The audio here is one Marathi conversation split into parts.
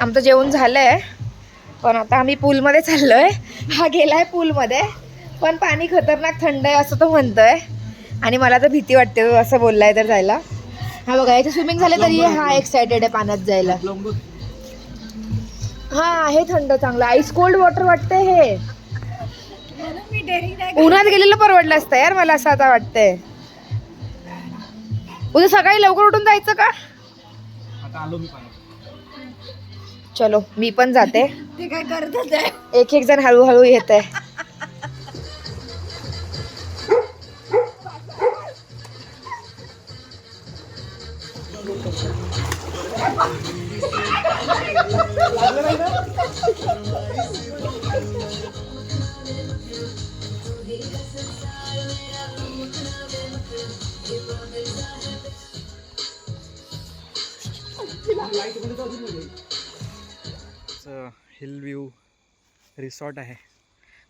आमचं जेवण झालं आहे पण आता आम्ही पूलमध्ये चाललो आहे हा गेला आहे पूलमध्ये पण पाणी खतरनाक थंड आहे असं तो आहे आणि मला तर भीती वाटते तो असं बोललाय तर जायला. हा बघा याचं स्विमिंग झालं तरी हा एक्सायटेड आहे पाण्यात जायला. हा आहे थंड चांगलं. आईस कोल्ड वॉटर वाटतंय हे. उन्हात गेलेलं परवडलं असतं यार मला असं आता वाटतंय. उद्या सकाळी लवकर उठून जायचं का? चलो मी पण जाते. ते काय एक एक जण हळूहळू येत. आहे हिल व्ह्यू रिसॉर्ट आहे.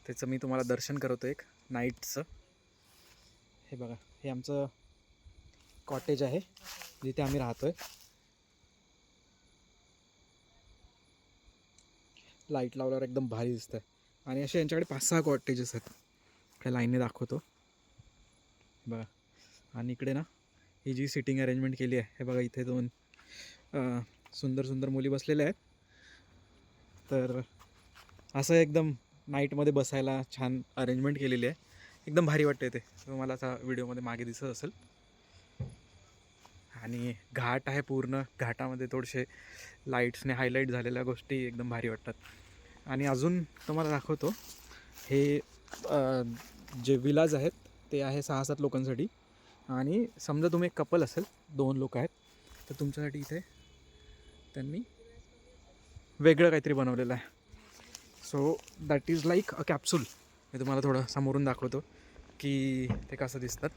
त्याचं मी तुम्हाला दर्शन करतो एक नाईटचं. हे बघा हे आमचं कॉटेज आहे जिथे आम्ही राहतो आहे लाइट लावल्यावर एकदम भारी दिसतं आणि असे यांच्याकडे पाच सहा कॉटेजेस आहेत. काही लाईनने दाखवतो. बघा आणि इकडे ना ही जी सिटिंग अरेंजमेंट केली आहे हे बघा इथे दोन सुंदर सुंदर मुली बसलेल्या आहेत. तर असं एकदम नाईटमध्ये बसायला छान अरेंजमेंट केलेली आहे. एकदम भारी वाटते ते. तुम्हाला आता व्हिडिओमध्ये मागे दिसत असेल. आणि घाट आहे पूर्ण. घाटामध्ये थोडेसे लाईट्सने हायलाईट झालेल्या गोष्टी एकदम भारी वाटतात. आणि अजून तुम्हाला दाखवतो. हे जे विलाज आहेत ते आहे सहा सात लोकांसाठी. आणि समजा तुम्ही एक कपल असेल दोन लोक आहेत तर तुमच्यासाठी इथे त्यांनी वेगळं काहीतरी बनवलेलं आहे. So that is like a capsule मी तुम्हाला थोडं समोरून दाखवतो की ते कसं दिसतात.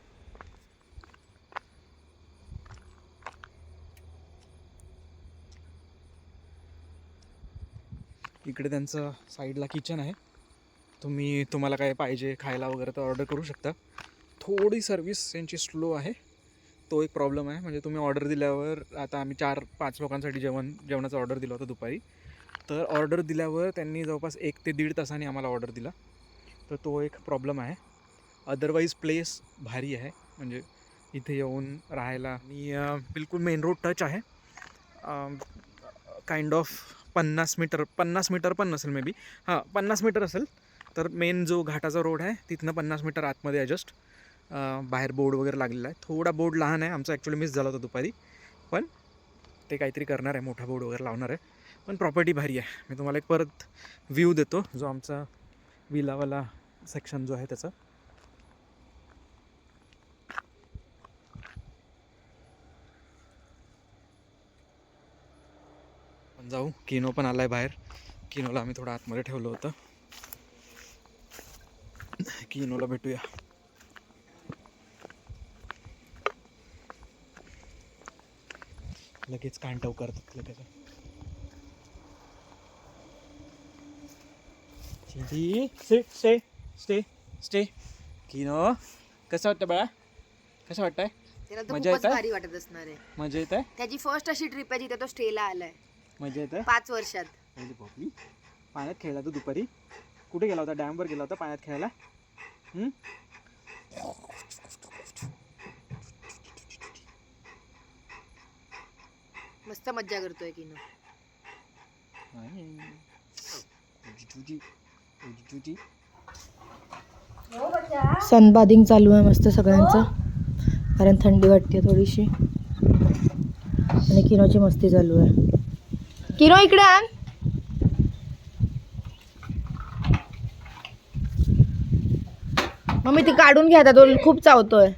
इकडे त्यांचं साईडला किचन आहे. तुम्ही तुम्हाला काय पाहिजे खायला वगैरे तर ऑर्डर करू शकता. थोडी सर्विस यांची स्लो आहे. तो एक प्रॉब्लेम आहे. म्हणजे तुम्ही ऑर्डर दिल्यावर आता आम्ही चार पाच लोकांसाठी जेवण जेवणाचा ऑर्डर दिला होता दुपारी. तर ऑर्डर दिल्यावर त्यांनी जवळपास एक ते दीड तासाने आम्हाला ऑर्डर दिला. तर तो एक प्रॉब्लेम आहे. अदरवाईज प्लेस भारी आहे. म्हणजे इथे येऊन राहायला आणि बिलकुल मेन रोड टच आहे. काइंड ऑफ पन्नास मीटर पन्नास मीटर पण नसेल मे बी हां पन्नास मीटर असेल. तर मेन जो घाटाचा रोड आहे तिथनं पन्नास मीटर आतमध्ये ॲडजस्ट जस्ट बाहेर बोर्ड वगैरे लागलेला आहे. थोडा बोर्ड लहान आहे. आमचा ॲक्च्युली मिस झाला होता दुपारी. पण ते काहीतरी करणार आहे. मोठा बोर्ड वगैरे लावणार आहे. पण प्रॉपर्टी भारी आहे. मी तुम्हाला एक परत व्ह्यू देतो. जो आमचा विलावाला सेक्शन जो आहे त्याचा. पण जाऊ. किनो पण आलाय बाहेर. किनोला आम्ही थोडं आतमध्ये ठेवलं होतं. किनोला भेटूया. लगेच कांटव करतात लगेच. चिंटी स्टे स्टे स्टे स्टे किनो कसं वाटतं बाळा? कसं वाटतंय? त्याला तर मजा खूपच येते? भारी वाटत असणार आहे. मजा येत आहे त्याची फर्स्ट अशी ट्रिप आहे जिथे तो स्टेला आलाय. मजा येत आहे पाच वर्षात. अरे बापरे. पाण्यात खेळला तू दुपारी? कुठे गेला होता? डॅमवर गेला होता पाण्यात खेळायला? हम्म? मस्त मज्जा करतोय किनो. नाही. तुझी तुझी सनबादिंग चालू आहे मस्त सगळ्यांचं. कारण थंडी वाटते थोडीशी. आणि किनोची मस्ती चालू आहे. किनो इकडे आण. मग मी ती काढून घ्या आता. तो खूप चावतोय.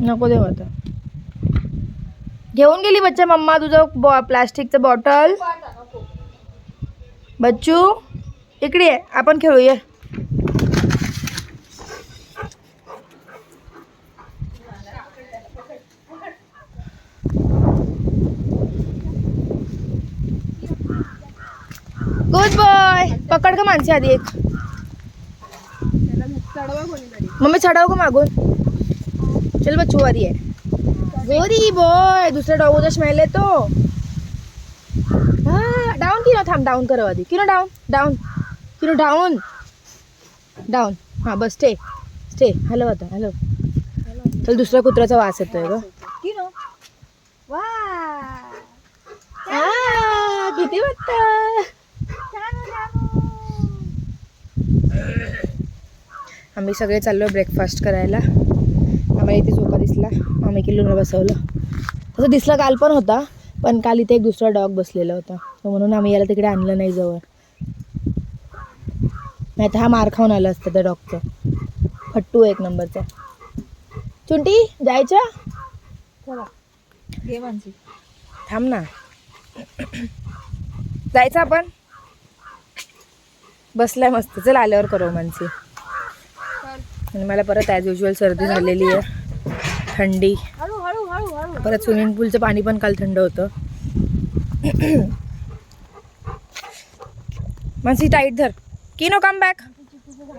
नको देऊ आता. घेऊन गेली बच्चा मम्मा तुझं बॉ प्लास्टिकचं बॉटल बच्चू इकडे ये, आपण खेळूया गुड बॉय पकड का माणसे आधी एक। मम्मी चढाव का मागून। चल बच्चू आधी आहे गोरी बॉय दुसरा डॉग स्मेल येतो. हा डाऊन किनो थांब डाऊन कर आधी. किनो डाऊन डाऊन किनो डाऊन डाऊन हा बस स्टे स्टे हॅलो आता. हॅलो चल दुसऱ्या कुत्र्याचा वास येतोय ग. किनो. वा. आ, किती वाटत आम्ही सगळे चाललो ब्रेकफास्ट करायला. आम्हाला इथे झोका दिसला. आम्ही किलोला बसवलं. तसं दिसला काल पण होता पण काल इथे एक दुसरा डॉग बसलेला होता. म्हणून आम्ही याला तिकडे आणलं नाही जवळ. नाही तर हा मार खाऊन आला असतं त्या डॉगचं. फट्टू एक नंबरचा. चुंटी जायचं? चला. घे मानसी. थांब ना. जायचं आपण? बसलाय मस्त. चल आल्यावर करू मानसी. आणि मला परत ॲज युजल सर्दी झालेली आहे. थंडी. हळू हळू हळू हळू. परत स्विमिंग पूलचं पाणी पण काल थंड होतं. मानसी टाईट धर. की नो कम बॅक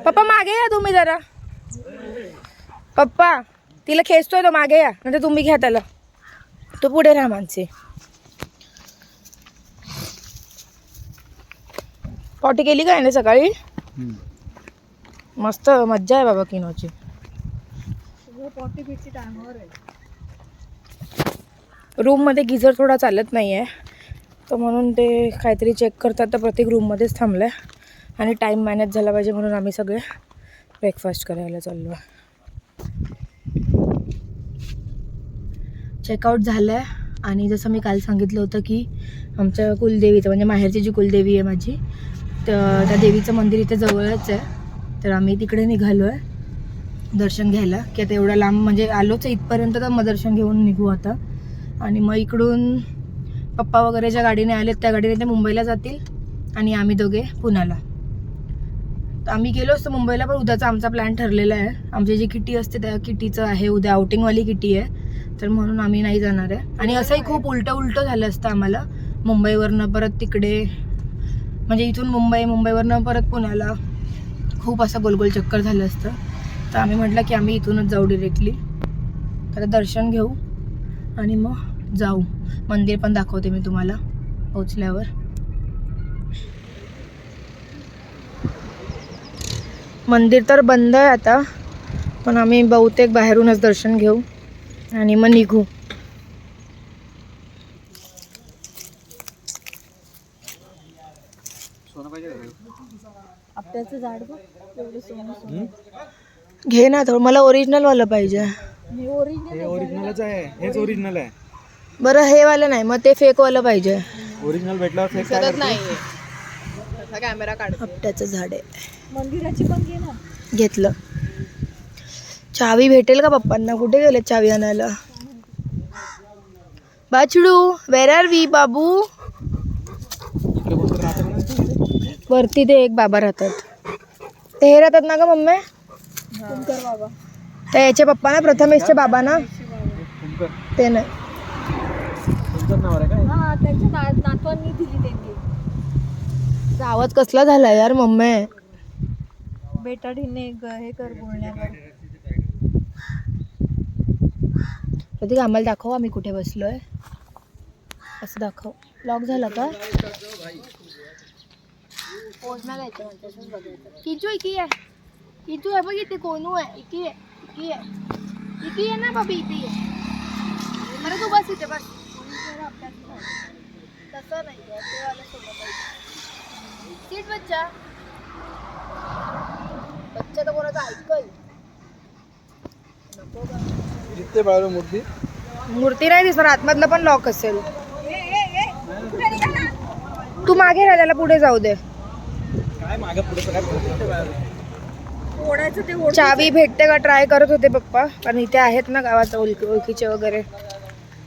पप्पा मागे या तुम्ही जरा. पप्पा तिला खेचतोय तो मागे या. नंतर तुम्ही घ्या त्याला. तो पुढे राहा मानसी. पॉटी केली काय ना सकाळी? मस्त मज्जा आहे बाबा किनोची. हो, टायमावर आहे. रूममध्ये गिझर थोडा चालत नाही आहे तर म्हणून ते काहीतरी चेक करतात. तर प्रत्येक रूममध्येच थांबलं आहे आणि टाईम मॅनेज झाला पाहिजे म्हणून आम्ही सगळे ब्रेकफास्ट करायला चाललो आहे चेकआउट झालं आहे आणि जसं मी काल सांगितलं होतं की आमच्या कुलदेवीचं म्हणजे माहेरची जी कुलदेवी आहे माझी तर त्या देवीचं मंदिर इथे जवळच आहे. तर आम्ही तिकडे निघालो आहे दर्शन घ्यायला की आता एवढ्या लांब म्हणजे आलोच इथपर्यंत तर मग दर्शन घेऊन निघू आता. आणि मग इकडून पप्पा वगैरे ज्या गाडीने आलेत त्या गाडीने ते मुंबईला जातील आणि आम्ही दोघे पुण्याला. तर आम्ही गेलो असतो मुंबईला पण उद्याचा आमचा प्लॅन ठरलेला आहे. आमची जी किटी असते त्या किटीचं आहे. उद्या आउटिंगवाली किटी आहे. तर म्हणून आम्ही नाही जाणार आहे. आणि असंही खूप उलटं उलटं झालं असतं आम्हाला. मुंबईवरनं परत तिकडे म्हणजे इथून मुंबई मुंबईवरनं परत पुण्याला खूप असं गोलगोल चक्कर झालं असतं. तर आम्ही म्हटलं की आम्ही इथूनच जाऊ डिरेक्टली आता दर्शन घेऊ आणि मग जाऊ. मंदिर पण दाखवते मी तुम्हाला पोचल्यावर मंदिर तर बंद आहे आता पण आम्ही बहुतेक बाहेरूनच दर्शन घेऊ आणि मग निघू? आपट्याचं झाड बघ एवढं सोनं सोनं. घे ना थोडं. मला ओरिजिनलवालं पाहिजे. हे ओरिजिनलच आहे हेच ओरिजिनल आहे. बरं हे वालं नाही. मग ते फेकवालं पाहिजे. ओरिजिनल भेटल्यावर फेक काय करतो? कॅमेरा काढ आपट्याचं झाड आहे. मंदिराची पण घे ना. घेतलं. चावी भेटेल का पप्पांना? कुठे गेले चावी आणायला? बाचडू वेर आर वी बाबू? इकडे कोणतरी राहतं ना? वरती ते एक बाबा राहतात. ते हे राहतात ना ग मम्मी? बाबा. त्या याचे पप्पा ना प्रथमेशचे बाबा ना? ते नाही आहे काय? हा त्यांच्या ना नातवांनी दिली त्यांनी. तुझा आवाज कसला झाला यार मम्मी? बेटाडीने ग- हे कर बोलण्यावर. प्रतीक आम्हाला दाखव आम्ही कुठे बसलोय. असं दाखव. लॉक झाला का? किचू इकी आहे किचू आहे बघ इथे कोणू आहे इकी आहे इकी आहे इकी आहे ना बाबी इथे आहे बरं तू बस इथे बस तसं नाही आहे ते वाला सोबत आहे सीट बच्चा बच्चा तर कोणाचं ऐकल नको का जिथे बाळू मूर्ती मूर्ती नाही दिसणार आतमधलं पण लॉक असेल. तू मागे राहा त्याला पुढे जाऊ दे. काय मागे पुढे काय ओढायचं ते ओढ चावी भेटते का? ट्राय करत होते पप्पा. कारण इथे आहेत ना गावात ओळखी ओळखीचे वगैरे.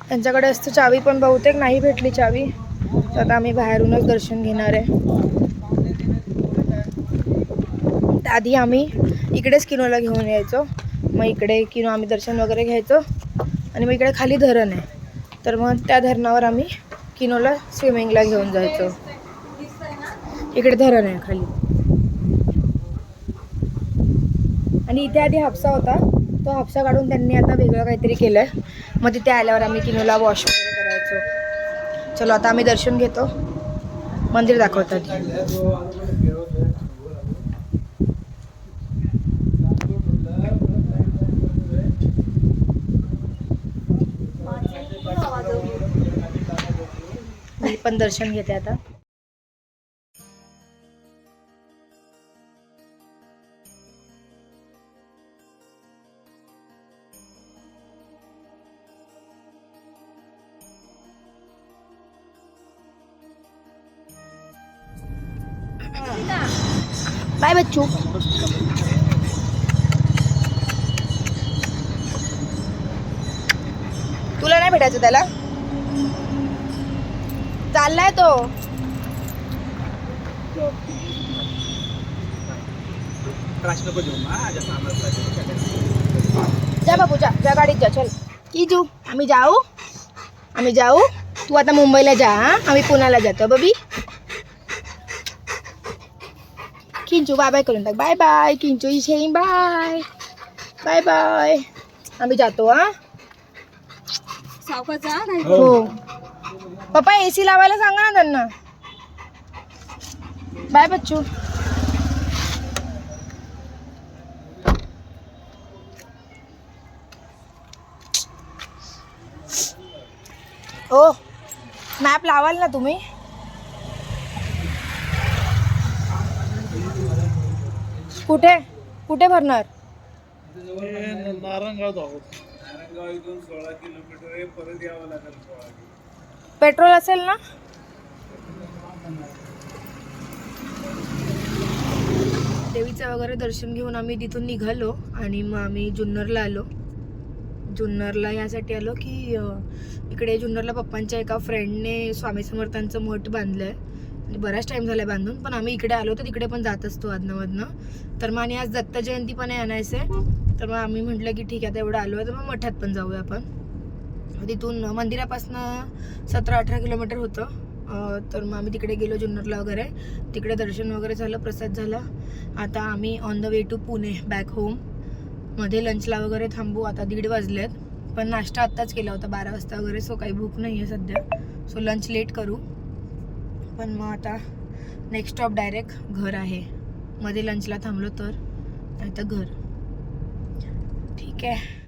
त्यांच्याकडे असतं चावी पण बहुतेक नाही भेटली चावी. तर आता आम्ही बाहेरूनच दर्शन घेणार आहे. आधी आम्ही इकडेच किनोला घेऊन यायचो. मग इकडे किनो आम्ही दर्शन वगैरे घ्यायचो. आणि मग इकडे खाली धरण आहे. तर मग त्या धरणावर आम्ही किनोला स्विमिंगला घेऊन जायचो. इकडे धरण आहे खाली. आणि इथे आधी हापसा होता. तो हापसा काढून त्यांनी आता वेगळं काहीतरी केलंय. मग तिथे आल्यावर आम्ही किनूला वॉश वगैरे करायचो. चलो आता आम्ही दर्शन घेतो. मंदिर दाखवतात. मी पण दर्शन घेते आता. बाय बच्चू. तुला नाही भेटायचं त्याला? चाललाय तो. जा बाबू जा. जा गाडीत जा चल. किजू आम्ही जाऊ. आम्ही जाऊ. तू आता मुंबईला जा हा. आम्ही पुण्याला जातो बबी. किंचू बाय बाय करून टाक बाय बाय किंचू इशे बाय बाय बाय आम्ही जातो हा नाही हो पप्पा एसी लावायला सांगा ना त्यांना बाय बच्चू ओ मॅप लावाल ना तुम्ही कुठे? कुठे भरणार? पेट्रोल असेल ना? देवीचं वगैरे दर्शन घेऊन आम्ही तिथून निघालो आणि मग आम्ही जुन्नरला आलो. जुन्नरला यासाठी आलो की इकडे जुन्नरला पप्पांच्या एका फ्रेंडने स्वामी समर्थांचं मठ बांधलं आहे बराच टाईम झाला बांधून पण आम्ही इकडे आलो तर तिकडे पण जात असतो अधनं तर मग आणि आज दत्त जयंती पण आहे आणायचं. आहे तर मग आम्ही म्हटलं की ठीक आहे आता एवढं आलो आहे तर मग मठात पण जाऊया आपण. तिथून मंदिरापासनं सतरा अठरा किलोमीटर होतं. तर मग आम्ही तिकडे गेलो जुन्नरला वगैरे. तिकडे दर्शन वगैरे झालं प्रसाद झाला. आता आम्ही on the way to Pune back होममध्ये लंचला वगैरे थांबू आता दीड वाजलेत. पण नाश्ता आत्ताच केला होता बारा वाजता वगैरे सो काही भूक नाही आहे सध्या. सो लंच लेट करू. पण मग आता नेक्स्ट स्टॉप डायरेक्ट घर आहे. मध्ये लंचला थांबलो तर नाही तर घर. ठीक आहे.